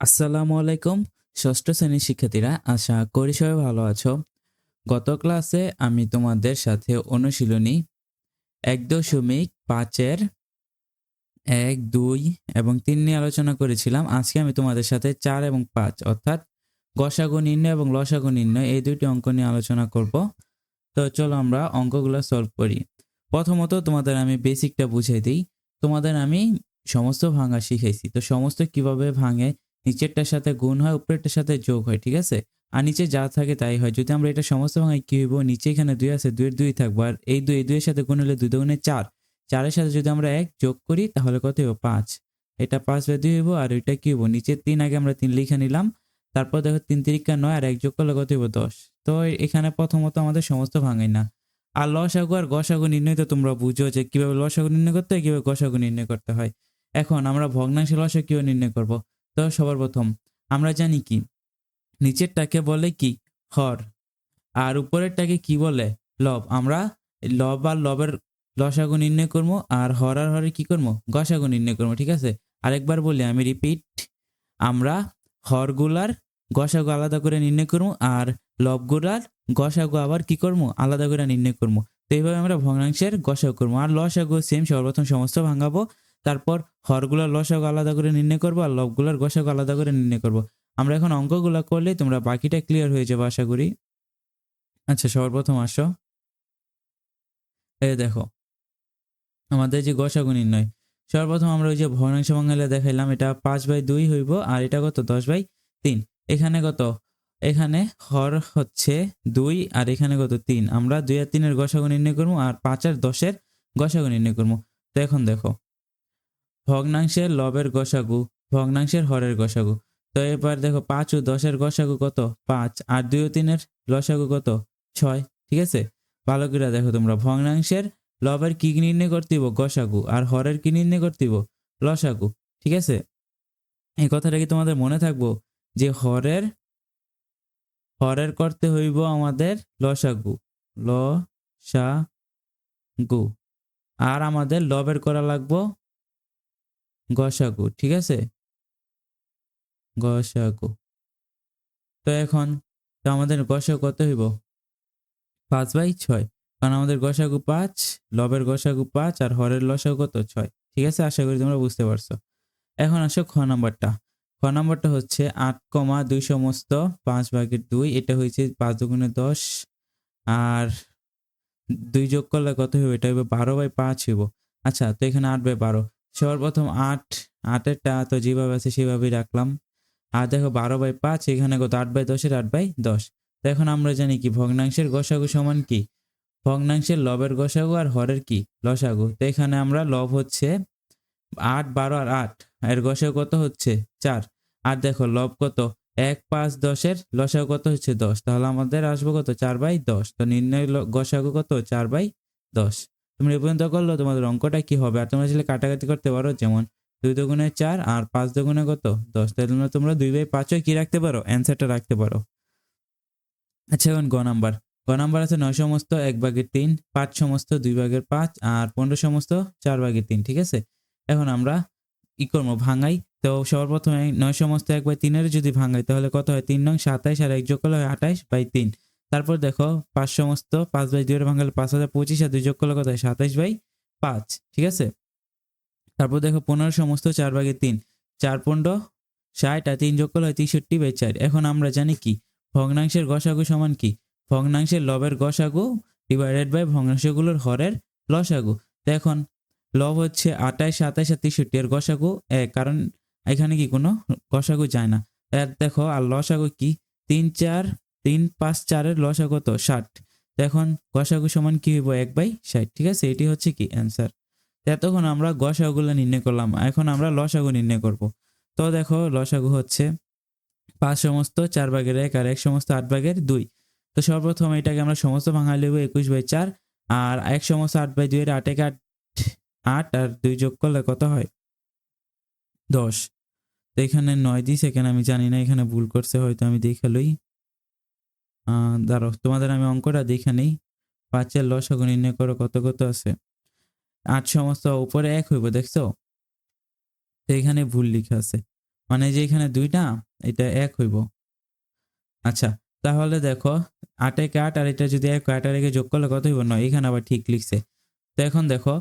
আসসালামু আলাইকুম, ষষ্ঠ শ্রেণির শিক্ষার্থীরা, আশা করি সবাই ভালো আছো। গত ক্লাসে আমি তোমাদের সাথে অনুশীলনী এক দশমিক পাঁচের এক, দুই এবং তিন নিয়ে আলোচনা করেছিলাম। আজকে আমি তোমাদের সাথে চার এবং পাঁচ, অর্থাৎ গসাগু নির্ণয় এবং লসাগু নির্ণয় এই দুইটি অঙ্ক নিয়ে আলোচনা করব। তো চলো আমরা অঙ্কগুলো সলভ করি। প্রথমত তোমাদের আমি বেসিকটা বুঝিয়ে দিই। তোমাদের আমি সমস্ত ভাঙা শিখাইছি। তো সমস্ত কীভাবে ভাঙে নিচেরটার সাথে গুণ হয়, উপরেরটার সাথে যোগ হয়, ঠিক আছে? আর নিচে যা থাকে তাই হয়। যদি আমরা এটা সমস্ত ভাঙাই, কী হইব? নিচে এখানে দুই আছে, দুইয়ের দুই থাকব। আর এই দুই দুইয়ের সাথে গুণ হলে দুই দুগুণে চার। চারের সাথে যদি আমরা এক যোগ করি, তাহলে কত হইব? পাঁচ। এটা পাঁচ বাই দুই হইব, আর ওইটা কি হইব? নিচে তিন আগে আমরা তিন লিখে নিলাম। তারপর দেখো তিন তিরিকা নয় আর এক যোগ করলে কত হইব? দশ। তো এখানে প্রথমত আমাদের সমস্ত ভাঙাই না। আর লসাগু আর গসাগু নির্ণয় তো তোমরা বুঝো যে কীভাবে লসাগু নির্ণয় করতে হয়, কীভাবে গসাগু নির্ণয় করতে হয়। এখন আমরা ভগ্নাংশ লসাগু কীভাবে নির্ণয় করব? তো সবার প্রথম আমরা জানি কি? নিচেরটাকে বলে কি? হর। আর উপরেরটাকে কি বলে? লব। আমরা লব আর লবের লসাগু নির্ণয় করব, আর হর আর হরের কি করব? গসাগু নির্ণয় করব, ঠিক আছে? আরেকবার বলি, আমি রিপিট আমরা হরগুলার গসাগু আলাদা করে নির্ণয় করব, আর লবগুলার গসাগু আবার কি করব? আলাদা করে নির্ণয় করব। তো এইভাবে আমরা ভগ্নাংশের গসাগু করব, আর লসাগু সেম সর্বপ্রথম সমস্ত ভাঙাবো। তারপর হরগুলার লসাগু আলাদা করে নির্ণয় করব আর লবগুলার গসাগু আলাদা করে নির্ণয় করব। আমরা এখন অঙ্কগুলো করলে তোমরা বাকিটা ক্লিয়ার হয়ে যাবে, আশা করি। আচ্ছা সর্বপ্রথম আসো। এই দেখো, আমাদের যে গসাগু নির্ণয়, সর্বপ্রথম আমরা ওই যে ভগ্নাংশ বাঙালি দেখাইলাম, এটা পাঁচ বাই দুই হইব, আর এটা কত? দশ বাই তিন। এখানে কত? এখানে হর হচ্ছে দুই, আর এখানে কত? তিন। আমরা দুই আর তিনের গসাগু নির্ণয় করব, আর পাঁচ আর দশের গসাগু নির্ণয় করব। তো এখন দেখো ভগ্নাংশের লবের গসাগু, ভগ্নাংশের হরের গসাগু। তো এবার দেখো পাঁচ ও দশের গসাগু কত? পাঁচ। আর দুই ও তিনের লসাগু কত? ছয়। ঠিক আছে? ভালো করে দেখো তোমরা। ভগ্নাংশের লবের কি নির্ণয় করতে হইব গসাগু। আর হরের কি নির্ণয় করতে হইব লসাগু। ঠিক আছে? এই কথাটা কি তোমাদের মনে থাকব? যে হরের হরের করতে হইব আমাদের লসাগু। ল সা গু আর আমাদের লবের করা লাগবো গসাগু, ঠিক আছে? গসাগু। তো এখন, তো আমাদের গসাগু কত হইব? পাঁচ বাই ছয়। কারণ আমাদের গসাগু পাঁচ, লবের গসাগু পাঁচ, আর হরের লসাগু কত? ছয়। ঠিক আছে? আশা করি তোমরা বুঝতে পারছ। এখন আসো খ নাম্বারটা। খ নাম্বারটা হচ্ছে আট কমা দুই সমস্ত পাঁচ ভাগের দুই। এটা হয়েছে পাঁচ দুগুণে দশ। আর দুই যোগ করলে কত হইব? এটা হইবে বারো বাই পাঁচ হইব। আচ্ছা তো এখানে আট বাই বারো। সর্বপ্রথম আট আটেরটা তো যেভাবে আছে সেভাবেই রাখলাম। আর দেখো বারো বাই পাঁচ, এখানে কত? আট বাই দশের আট বাই দশ। তো এখন আমরা জানি কি, ভগ্নাংশের গসাগু সমান কি? ভগ্নাংশের লবের গসাগু আর হরের কি? লসাগু। তো এখানে আমরা লব হচ্ছে আট, বারো আর আট। এর গসাগু কত হচ্ছে? চার। আর দেখো লব কত? এক, পাঁচ, দশের লসাগু কত হচ্ছে? দশ। তাহলে আমাদের আসব কত? চার বাই দশ। তো নির্ণয় গসাগু কত? চার বাই দশ। তোমরা এ পর্যন্ত করল, তোমাদের অঙ্কটা কি হবে? আর তোমরা আসলে কাটাকাটি করতে পারো, যেমন দুই দুগুণে চার আর পাঁচ দুগুণে কত? দশ। তাহলে তোমরা দুই বাই পাঁচও কি রাখতে পারো? অ্যান্সারটা রাখতে পারো। আচ্ছা এখন গ নাম্বার। গ নাম্বার আছে নয় সমস্ত এক ভাগের তিন, পাঁচ সমস্ত দুই ভাগের পাঁচ আর পনেরো সমস্ত চার ভাগের তিন, ঠিক আছে? এখন আমরা ই করব, ভাঙাই। তো সর্বপ্রথমে নয় সমস্ত এক বাই তিনের যদি ভাঙাই, তাহলে কত হয়? তিন নং সাতাইশ আর এক যোগ করলে হয় আঠাইশ বাই তিন। তারপর দেখো, পাঁচ সমস্ত, পাঁচ বাই দুইয়ের ভাঙালে পাঁচ হাজার পঁচিশ আর দুই যোগ করলে কত হয়? সাতাইশ বাই পাঁচ, ঠিক আছে? তারপর দেখো, পনেরো সমস্ত, চার ভাগের তিন, চার পনেরো, ষাট আর তিন যোগ করলে হয় তেষট্টি বাই চার। এখন আমরা জানি কি? ভগ্নাংশের গসাগু সমান কি? ভগ্নাংশের লবের গসাগু ডিভাইডেড বাই ভগ্নাংশগুলোর হরের লসাগু। তো এখন, লব হচ্ছে আঠাইশ সাতাইশ আর তেষট্টি এর গসাগু এক, কারণ এখানে কি কোনো গসাগু যায় না। আর দেখো, আর লসাগু কি? তিন, চার তিন পাঁচ চারের লসাগু কত? ষাট। এখন গসাগু সমান কি হইব? এক বাই ষাট। ঠিক আছে? এটি হচ্ছে কি অ্যান্সার এতক্ষণ আমরা গসাগুলো নির্ণয় করলাম। এখন আমরা লসাগু নির্ণয় করব। তো দেখো লসাগু হচ্ছে পাঁচ সমস্ত চার ভাগের এক আর এক সমস্ত আট ভাগের দুই। তো সর্বপ্রথম এটাকে আমরা সমস্ত ভাঙা নেব একুশ বাই চার। আর এক সমস্ত আট বাই দুই এর আট এক আট আট আর দুই যোগ করলে কত হয়? দশ। তো এখানে নয় দিস এখানে আমি জানি না এখানে ভুল করছে হয়তো আমি দেখে লই। আহ, দাঁড়াও, তোমাদের আমি অঙ্কটা দেখে নেই। পাঁচের লসাগু নির্ণয় করো, কত কত আছে? আট সমস্ত উপরে এক হইব, দেখছ? তো এখানে ভুল লিখা আছে। মানে যে এখানে দুইটা, এটা এক হইব। আচ্ছা তাহলে দেখো, আট একে আট আর এটা যদি এক আট আর একে যোগ করলে কত হইব? নয়, এখানে আবার ঠিক লিখছে। তো এখন দেখো,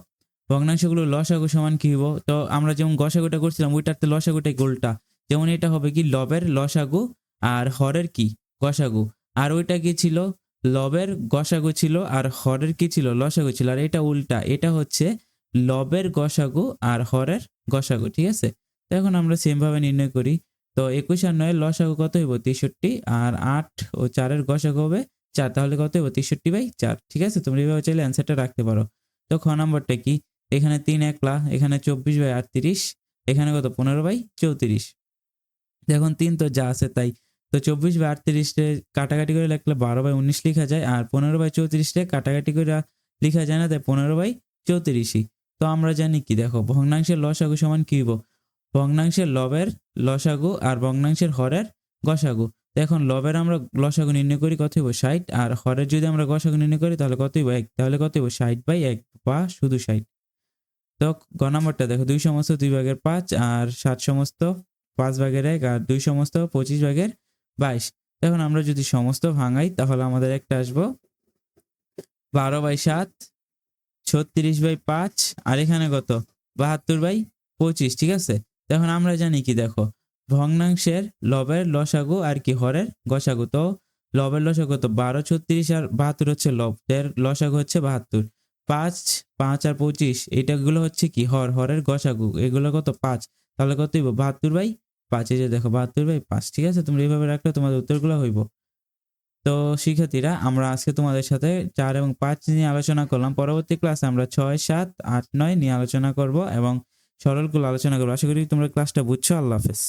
ভগ্নাংশগুলো লসাগু সমান কি হইব? তো আমরা যেমন গসাগুটা করছিলাম ওইটাতে লসাগুটাই গোলটা। যেমন এটা হবে কি, লবের লসাগু আর হরের কি? গসাগু আর ওইটা কি ছিল? লবের গসাগু ছিল আর হরের কি ছিল? লসাগু ছিল। আর এটা উল্টা। এটা হচ্ছে লবের গসাগু আর হরের গসাগু, ঠিক আছে? তো এখন আমরা সেম ভাবে নির্ণয় করি। তো একুশ আর নয়ের লসাগু কত হইব? তেষট্টি। আর আট ও চারের গসাগু হবে চার। তাহলে কত হইব? তেষট্টি বাই চার, ঠিক আছে? তোমরা এইভাবে চাইলে অ্যান্সারটা রাখতে পারো। তো খ নম্বরটা কি? এখানে তিন একলা, এখানে চব্বিশ বাই আটত্রিশ, এখানে কত? পনেরো বাই চৌত্রিশ। এখন তিন তো যা আছে তাই। তো চব্বিশ বাই আটত্রিশে কাটাকাটি করে লিখলে বারো বাই উনিশ লেখা যায়, আর পনেরো বাই চৌত্রিশে কাটাকাটি করে লেখা যায় না, তাই পনেরো বাই চৌত্রিশই। তো আমরা জানি কি, দেখো, ভগ্নাংশের লসাগু সমান কি হইব? ভগ্নাংশের লবের লসাগু আর ভগ্নাংশের হরের গসাগু। এখন লবের আমরা লসাগু নির্ণয় করি, কত হইব? ষাট, আর হরের যদি আমরা গসাগু নির্ণয় করি, তাহলে কত হইব? এক। তাহলে কত হইব? ষাট বাই এক বা শুধু ষাট। তো গ নম্বরটা দেখো, দুই সমস্ত দুই ভাগের পাঁচ, আর সাত সমস্ত পাঁচ ভাগের এক, আর দুই সমস্ত পঁচিশ ভাগের বাইশ। এখন আমরা যদি সমস্ত ভাঙাই, তাহলে আমাদের একটা আসব। বারো বাই সাত, ছত্রিশ বাই পাঁচ, আর এখানে কত? বাহাত্তর বাই পঁচিশ, ঠিক আছে? এখন আমরা জানি কি, দেখো, ভগ্নাংশের লবের লসাগু আর কি, হরের গসাগু। তো লবের লসাগু তো বারো, ছত্রিশ আর বাহাত্তর হচ্ছে লব, এর লসাগু হচ্ছে বাহাত্তর। পাঁচ পাঁচ আর পঁচিশ, এটাগুলো হচ্ছে কি, হর, হরের গসাগু, এগুলো কত? পাঁচ। তাহলে কত বাহাত্তর বাই পাঁচ যে দেখো বাহাত্তর বাই পাঁচ, ঠিক আছে? তোমরা এইভাবে রাখলে তোমাদের উত্তরগুলো হইব। তো শিক্ষার্থীরা, আমরা আজকে তোমাদের সাথে চার এবং পাঁচ নিয়ে আলোচনা করলাম। পরবর্তী ক্লাসে আমরা ছয়, সাত, আট, নয় নিয়ে আলোচনা করব এবং সরলগুলো আলোচনা করব। আশা করি তোমরা ক্লাসটা বুঝছ। আল্লাহ হাফেজ।